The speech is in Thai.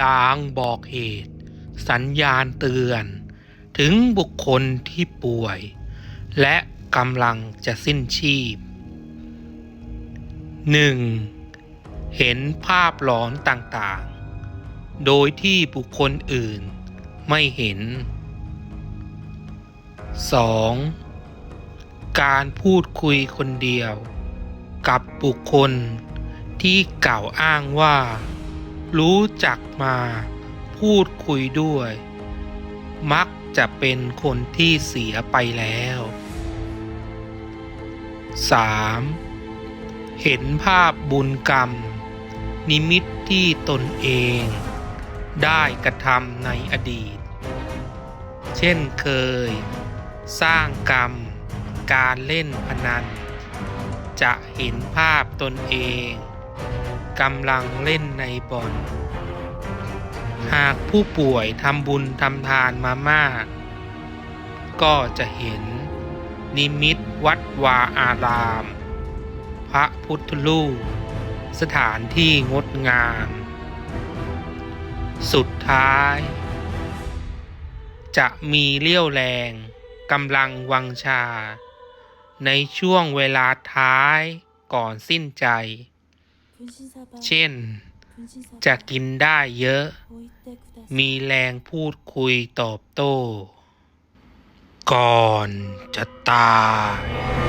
ลางบอกเหตุ สัญญาณเตือน ถึงบุคคลที่ป่วย และกำลังจะสิ้นชีพ 1. เห็นภาพหลอนต่างๆ โดยที่บุคคลอื่นไม่เห็น 2. การพูดคุยคนเดียว กับบุคคลที่กล่าวอ้างว่า รู้จักมาพูดคุยด้วย มักจะเป็นคนที่เสียไปแล้ว 3. เห็นภาพบุญกรรม นิมิตที่ตนเอง ได้กระทำในอดีต เช่นเคย สร้างกรรม การเล่นพนัน จะเห็นภาพตนเอง กำลังเล่นในบ่อน หากผู้ป่วยทำบุญทำทานมามาก ก็จะเห็น นิมิตวัดวาอาราม พระพุทธรูปสถานที่งดงาม สุดท้าย จะมีเลี้ยวแรงกำลังวังชา ในช่วงเวลาท้ายก่อนสิ้นใจ เช่น จะกินได้เยอะ มีแรงพูดคุยตอบโต้ ก่อนจะตาย